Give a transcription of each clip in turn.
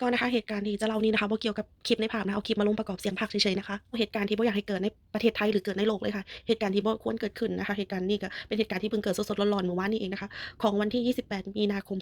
ก็นะคะเหตุการณ์ที่จะเล่านี้นะคะบ่าเกี่ยวกับคลิปในภาพนะเอาคลิปมาลงประกอบเสียงพากย์เฉยๆนะคะเหตุการณ์ที่บ่อยากให้เกิดในประเทศไทยหรือเกิดในโลกเลยค่ะ เหตุการณ์ที่บ่ควรเกิดขึ้นนะคะ เหตุการณ์นี้ก็เป็นเหตุการณ์ที่เพิ่งเกิดสดๆร้อนๆเมื่อวานนี้เองนะคะ ของวันที่ 28 มีนาคม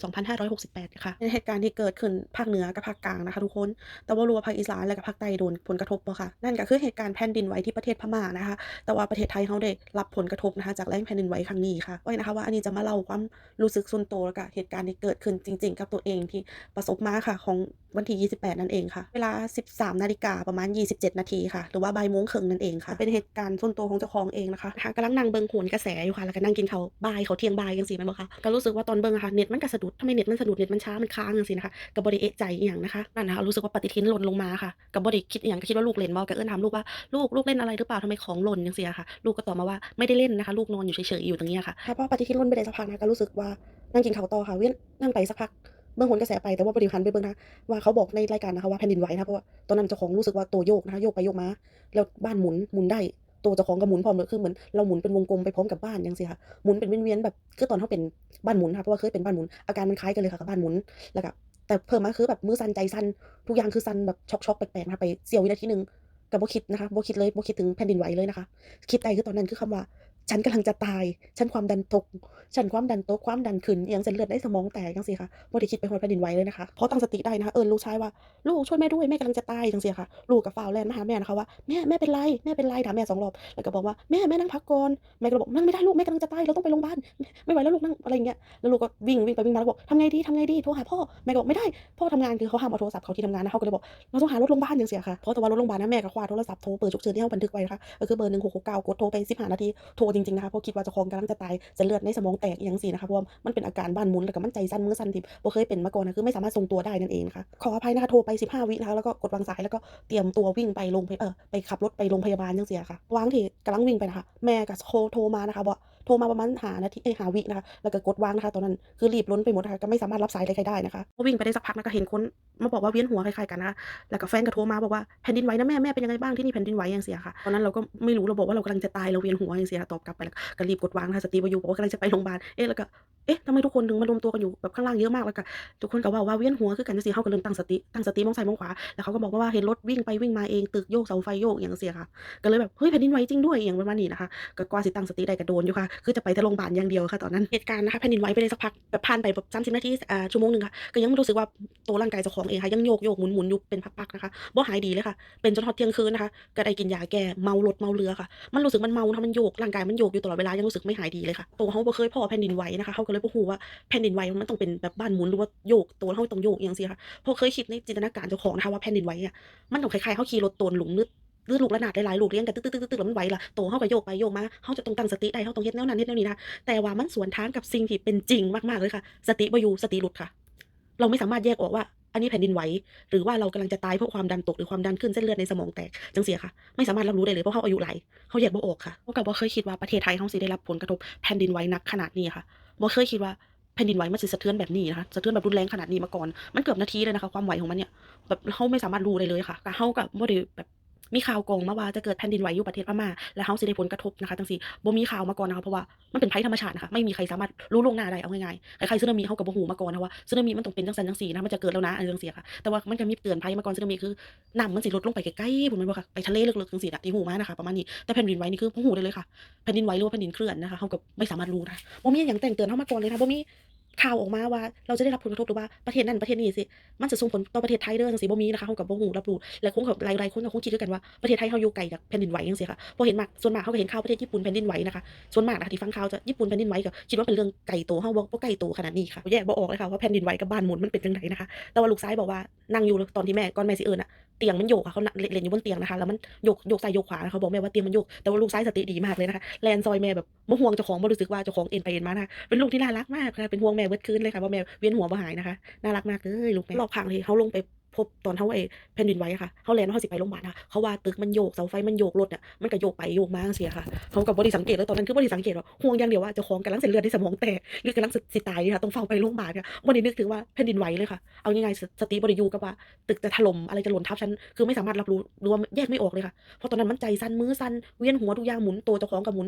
2568ค่ะเป็นเหตุการณ์ที่เกิดขึ้นภาคเหนือกับภาคกลางนะคะทุกคนแต่บ่รู้ว่าภาคอีสานและก็ภาคใต้โดนผลกระทบบ่ค่ะนั่นก็คือเหตุการณ์แผ่นดินไหวที่ประเทศพม่านะคะ แต่ว่าประเทศไทยเราได้รับผลกระทบนะคะจากแรงแผ่นดินไหวครั้งนี้ค่ะไว้นะคะว่าอันนี้จะมาเล่าความรู้สึกส่วนตัวแล้วก็เหตุการณ์ที่เกิดขึ้นจริง ๆ กับตัวเองที่ประสบมาค่ะของ วันที่ 28 นั่นเองค่ะ เวลา 13 นาฬิกาประมาณ 27 นาทีค่ะ หรือว่าบ่ายโมงครึ่งนั่นเองค่ะ เป็นเหตุการณ์ส่วนตัวของเจ้าของเองนะคะนะคะกำลังนั่งเบิ่งโหนกระแสอยู่ค่ะ แล้วก็นั่งกินเขาบ่ายเขาเที่ยงบ่ายจังซี่แม่นบ่คะก็รู้สึกว่าตอนเบิ่งค่ะ เน็ตมันก็สะดุดทำไมเน็ตมันสะดุด เน็ตมันช้า มันค้างจังซี่นะคะก็บ่ได้เอะใจอีหยังนะคะ นั่นนะคะรู้สึกว่าปฏิทินหล่นลงมาค่ะก็บ่ได้คิดอีหยังก็คิดว่าลูกเล่นบ่ก็เอิ้นถามลูกว่าลูกลูกเล่นอะไรหรือเปล่าทำไมของหล่นจังซี่ค่ะ ลูกก็ตอบมาว่าไม่ได้เล่นนะคะ ลูกนอนอยู่เฉยๆอยู่ตรงนี้ค่ะพอปฏิทินหล่นไปได้สักพักนะก็รู้สึกว่านั่งกินเขาต่อค่ะเว้นนั่งไปสักพัก เบิ่งโหนกระแสไปแต่ว่าบ่ได้หันไปเบิ่งนะว่าเขาบอกในรายการนะคะว่าแผ่นดินไหวนะเพราะว่าตอนนั้นเจ้าของรู้สึกว่าตัวโยกนะคะโยกไปโยกมาแล้วบ้านหมุนหมุนได้ตัวเจ้าของก็หมุนพร้อมเลยคือเหมือนเราหมุนเป็นวงกลมไปพร้อมกับบ้านจังซี่ค่ะหมุนเป็นเวียนๆแบบคือตอนเราเป็นบ้านหมุนค่ะเพราะว่าเคยเป็นบ้านหมุนอาการมันคล้ายกันเลยค่ะกับบ้านหมุนแล้วก็แต่เพิ่มมาคือแบบมือสั่นใจสั่นทุกอย่างคือสั่นแบบช็อกๆแปลกๆนะคะไปเสี้ยววินาทีหนึ่งก็บ่คิดนะคะบ่คิดเลยบ่คิดถึงแผ่นดินไหวเลยนะคะ คิดได้คือตอนนั้นคือคำว่า ฉันกำลังจะตาย ฉันความดันตก ฉันความดันตก ความดันขึ้นยังเส้นเลือดในสมองแตกจังซี่ค่ะบ่ได้คิดไปฮอดแผ่นดินไหวเลยนะคะ เพอตั้งสติได้นะคะ เอิ้นลูกชายว่า"ลูกช่วยแม่ด้วย แม่กำลังจะตาย"จังซี่ค่ะ ลูกก็ฟ้าวแลนมาหาแม่นะคะว่า"แม่แม่เป็นไร แม่เป็นไร?"ถามแม่2รอบ แล้วก็บอกว่า"แม่แม่นั่งพักก่อน"แม่ก็บอก"นั่งไม่ได้ลูก แม่กำลังจะตาย เราต้องไปโรงพยาบาล ไม่ไหวแล้วลูกนั่ง"อะไรอย่างเงี้ย แล้วลูกก็วิ่งวิ่งไปวิ่งมาแล้วบอกทำไงดีทำไงดี โทรหาพ่อ แม่ก็บอกไม่ได้ พ่อทำงานคือเขาห้ามเอาโทรศัพท์เขาที่ทำงานนะเขาก็เลยบอกเราต้องหารถโรงบาลจังซี้ค่ะพอแต่ว่ารถโรงบาลนะแม่ก็คว้าโทรศัพท์โทรเบอร์ฉุกเฉินที่เราบันทึกไว้นะคะก็คือเบอร์1669กดโทรไป15นาทีโทรจริงๆนะคะเพราะคิดว่าเจ้าของกำลังจะตายจะเลือดในสมองแตกอิหยังจังซี้นะคะเพราะว่ามันเป็นอาการบ้านหมุนแล้วก็มันใจสั้นมือสั้นที่บ่เคยเป็นมาก่อนนะคือไม่สามารถทรงตัวได้นั่นเองนะคะขออภัยนะคะโทรไป 15 วินะคะแล้วก็กดวางสายแล้วก็เตรียมตัววิ่งไปโรงพยเออไปขับรถไปโรงพยาบาลจังเสียค่ะวางที่กำลังวิ่งไปนะคะแม่ก็โทรโทรมานะคะว่า โทรมาประมาณหานาทีเอ๊ย5วินะคะ แล้วก็กดวางนะคะ ตอนนั้นคือรีบล้นไปหมดค่ะ ก็ไม่สามารถรับสายใครได้นะคะพอวิ่งไปได้สักพักนะก็เห็นคนมาบอกว่าเวียนหัวคล้ายๆกันนะคะแล้วก็แฟนก็โทรมาบอกว่าแผ่นดินไหวนะแม่แม่เป็นยังไงบ้างที่นี่แผ่นดินไหวจังเสียค่ะ ตอนนั้นเราก็ไม่รู้เราบอกว่าเรากำลังจะตายเราเวียนหัวจังซี้ค่ะตอบกลับไปแล้วก็รีบกดวางนะคะสติบ่อยู่บอกว่ากำลังจะไปโรงพยาบาล เอ๊ะแล้วก็ เอ๊ะทำไมทุกคนถึงมารวมตัวกันอยู่แบบข้างล่างเยอะมากแล้วก็ทุกคนก็ว้าว่าเวียนหัวคือกันจังซี้เราก็เริ่มตั้งสติตั้งสติมองซ้ายมองขวาแล้วเขาก็บอกมาว่าเห็นรถวิ่งไปวิ่งมาเองตึกโยกเสาไฟโยกอิหยังจังซี้อะค่ะ ก็เลยแบบเฮ้ยแผ่นดินไหวจริงด้วยอิหยังประมาณนี้นะคะก็กว่าสิตั้งสติได้ก็โดนอยู่ค่ะ คือจะไปแต่โรงพยาบาลอย่างเดียวค่ะตอนนั้นเหตุการณ์นะคะแผ่นดินไหวไปได้สักพักแบบผ่านไปแบบ30นาทีอ่าชั่วโมงหนึ่งค่ะก็ยังไม่รู้สึกว่าตัวร่างกายเจ้าของเองค่ะยังโยกๆหมุนๆอยู่เป็นพักๆนะคะบ่หายดีเลยค่ะ เป็นจนฮอดเที่ยงคืนนะคะก็ได้กินยาแก้เมารถเมาเรือค่ะ มันรู้สึกมันเมานะมันโยกร่างกายมันโยกอยู่ตลอดเวลายังรู้สึกไม่หายดีเลยค่ะตัวเราเคยพ้อแผ่นดินไหวนะคะเราก็เลยบ่รู้ว่าแผ่นดินไหวมันต้องเป็นแบบบ้านหมุนหรือว่าโยกตัวเราต้องโยกอยังจังซี้ค่ะเพราะเคยคิดในจินตนาการเจ้าของนะคะว่าแผ่นดินไหวอะมันต้องคล้ายๆเราขี่รถโตนหลุมนึดหรือลูกระนาดหลายๆลูกเรียงกันตึกๆๆๆแล้วมันไหวล่ะตัวเราก็โยกไปโยกมาเราจะต้องตั้งสติได้เราต้องเฮ็ดแนวนั้นเฮ็ดแนวนี้นะแต่ว่ามันสวนทางกับสิ่งที่เป็นจริงมากๆเลยค่ะ สติบอยู่สติหลุดค่ะ เราไม่สามารถแยกออกว่า อันนี้แผ่นดินไหวหรือว่าเรากำลังจะตายเพราะความดันตกหรือความดันขึ้นเส้นเลือดในสมองแตกจังซี้ค่ะ ไม่สามารถรับรู้ได้เลยเพราะเราอายุหลายเราแยกบ่ออกค่ะเราก็บ่เคยคิดว่าประเทศไทยเราสิได้รับผลกระทบแผ่นดินไหวหนักขนาดนี้ค่ะ บ่เคยคิดว่าแผ่นดินไหวมันสิสะเทือนแบบนี้นะคะสะเทือนแบบรุนแรงขนาดนี้มาก่อน มันเกือบนาทีเลยนะคะ ความไหวของมันเนี่ยแบบเขาไม่สามารถรู้ได้เลยค่ะเฮาก็บ่ได้แบบ มีข่าวกรองมาว่าจะเกิดแผ่นดินไหวอยู่ประเทศพม่าแล้วเราสิได้ผลกระทบนะคะจังซี้บ่มีข่าวมาก่อนนะคะเพราะว่ามันเป็นภัยธรรมชาตินะคะไม่มีใครสามารถรู้ล่วงหน้าได้เอาง่ายๆใคล้ายๆสึนามิเราก็บ่รู้มาก่อนนะว่าสึนามิมันต้องเป็นจังซันจังซี้นะมันจะเกิดแล้วนะอะไรจังซี้ค่ะแต่ว่ามันก็มีเตือนภัยมาก่อนสึนามิคือน้ำมันสิลดลงไปไกลๆพู้นแม่นบ่คะไปทะเลลึกๆจังซี้น่ะที่รู้มานะคะประมาณนี้แต่แผ่นดินไหวนี่คือบ่รู้ได้เลยค่ะแผ่นดินไหวหรือว่าแผ่นดินเคลื่อนนะคะเราก็ไม่สามารถรู้นะบ่มีหยังแจ้งเตือนเรามาก่อนเลยนะบ่มี ข่าวออกมาว่าเราจะได้รับผลกระทบหรือว่าประเทศนั้นประเทศนี้สิมันจะส่งผลต่อประเทศไทยเด้อจังซี้บ่มีนะคะเราก็บ่รู้รับรู้และคงแบบหลายๆคนก็คงคิดคือกันว่าประเทศไทยเราอยู่ไกลจากแผ่นดินไหวจังซี้ค่ะพอเห็นมากส่วนมากเราก็เห็นข่าวประเทศญี่ปุ่นแผ่นดินไหวนะคะส่วนมากนะคะที่ฟังข่าวจะญี่ปุ่นแผ่นดินไหวก็คิดว่าเป็นเรื่องไกลตัวเราบ่บ่ไกลตัวขนาดนี้ค่ะแยกบ่ออกเลยค่ะว่าแผ่นดินไหวกับบ้านหมุนมันเป็นจังไดนะคะแต่ว่าลูกชายบอกว่านั่งอยู่ตอนที่แม่ก่อนแม่สิเอิ้นน่ะเตียงมันโยกอะเขานเล่นอยู่บนเตียงนะคะแล้วมันโยกโยกซ้ายโยกขวาเขาบอกแม่ว่าเตียงมันโยกแต่ว่าลูกชายสติดีมากเลยนะคะแลนซอยแม่แบบบ่ห่วงเจ้าของบ่รู้สึกว่าเจ้าของเอ็นไปเอ็นมานะคะเป็นลูกที่น่ารักมากค่ะเป็นห่วงแม่เวิร์ดคืนเลยค่ะว่าแม่เวียนหัวบ่หายนะคะน่ารักมากเลยลูกแม่รอบข้างเลยเขาลงไป พบตอนเขาไอ้แผ่นดินไหวค่ะเขาแลนว่าเขาสิไปโรงพยาบาลค่ะเขาว่าตึกมันโยกเสาไฟมันโยกรถอะมันก็โยกไปโยกมาจังซี้ค่ะเขาก็บ่ได้สังเกตเลยตอนนั้นคือบ่ได้สังเกตว่าห่วงอย่างเดียวว่าเจ้าของกำลังเส้นเลือดในสมองแตกหรือกำลังสิตายค่ะต้องเฝ้าไปโรงพยาบาลค่ะบ่ได้นึกถึงว่าแผ่นดินไหวเลยค่ะเอาง่ายๆสติบ่ได้อยู่กับว่าตึกจะถล่มอะไรจะหล่นทับฉันคือไม่สามารถรับรู้หรือว่าแยกไม่ออกเลยค่ะเพราะตอนนั้นมันใจสั่นมือสั่นเวียนหัวทุกอย่างหมุนตัวเจ้าของก็หมุน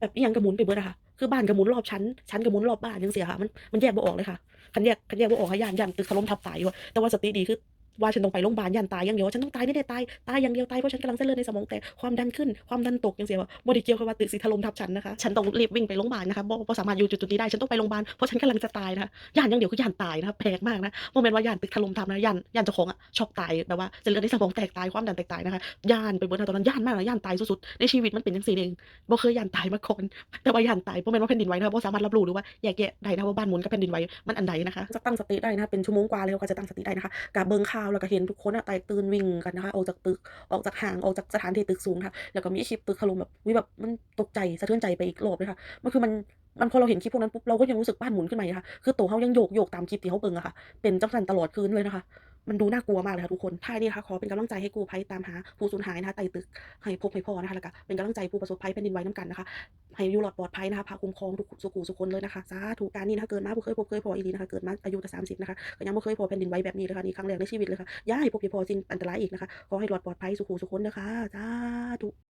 แบบยังก็หมุนไปเบิดอะค่ะ คือบ้านก็หมุนรอบฉันฉันก็หมุนรอบบ้านจังซี้ค่ะ มันมันแยกบ่ออกเลยค่ะคันแยกคันแยกบ่ออกค่ะย้านย้านตึกถล่มทับตายอยู่แต่ว่าสติดีคือ ว่าฉันต้องไปโรงพยาบาลย้านตายอย่างเดียวว่าฉันต้องตายแน่ๆตายตายอย่างเดียวตายเพราะฉันกำลังเส้นเลือดในสมองแตกความดันขึ้นความดันตกจังซี้ว่าบ่ได้เกียวกับว่าตึกสิถล่มทับฉันนะคะฉันต้องรีบวิ่งไปโรงพยาบาลนะคะบ่บ่สามารถอยู่จุดนี้ได้ฉันต้องไปโรงพยาบาลเพราะฉันกำลังจะตายนะคะย้านอย่างเดียวคือย้านตายนะคะแปลกมากนะบ่แม่นว่าย้านตึกถล่มทับนะย้านย้านเจ้าของอะช็อกตายแบบว่าเส้นเลือดในสมองแตกตายความดันแตกตายนะคะย้านไปเบิดนตอนนั้นย้านมากนะย้านตายสุดๆในชีวิตมันเป็นจังซี่นี่เองบ่เคยย้านตายมาก่อนแต่ว่าย้านตายบ่แม่นว่าแผ่นดินไหวนะคะบ่สามารถรับรู้หรือว่าแยกแยะได้นะว่าบ้านหมุนกับแผ่นดินไหวมันอันใดนะคะจะตั้งสติได้นะเป็นชั่วโมงกว่าแล้วกว่าจะตั้งสติได้นะคะก็เบิงข่าวแล้วก็เห็นทุกคนอะแตกตื่นวิ่งกันนะคะออกจากตึกออกจากห้างออกจากสถานที่ตึกสูงค่ะแล้วก็มีคลิปตึกถล่มแบบวิแบบมันตกใจสะเทือนใจไปอีกรอบเลยค่ะมันคือมันมันพอเราเห็นคลิปพวกนั้นปุ๊บเราก็ยังรู้สึกบ้านหมุนขึ้นมาค่ะคือตัวเขายังโยกโยกตามคลิปที่เขาเบิ่งอะค่ะเป็นจังสันตลอดคืนเลยนะคะ มันดูน่ากลัวมากเลยค่ะทุกคนท้ายนี้นะคะขอเป็นกำลังใจให้กู้ภัยตามหาผู้สูญหายนะคะไต่ตึกให้พบให้พอนะคะแล้วก็เป็นกำลังใจผู้ประสบภัยแผ่นดินไหวน้ำกันนะคะให้อยู่รอดปลอดภัยนะคะพาคุ้มครองทุกสุขสุคนเลยนะคะสาธุการนี้นะคะเกิดมาบ่เคยพบเคยพออีหลีนะคะเกิดมาอายุแต่30นะคะก็ยังบ่เคยพอแผ่นดินไหวแบบนี้เลยค่ะนี่ครั้งแรกในชีวิตเลยค่ะย่าให้พบอย่าพอสิ้นอันตรายอีกนะคะขอให้รอดปลอดภัยสุขสุคนนะคะสาธุ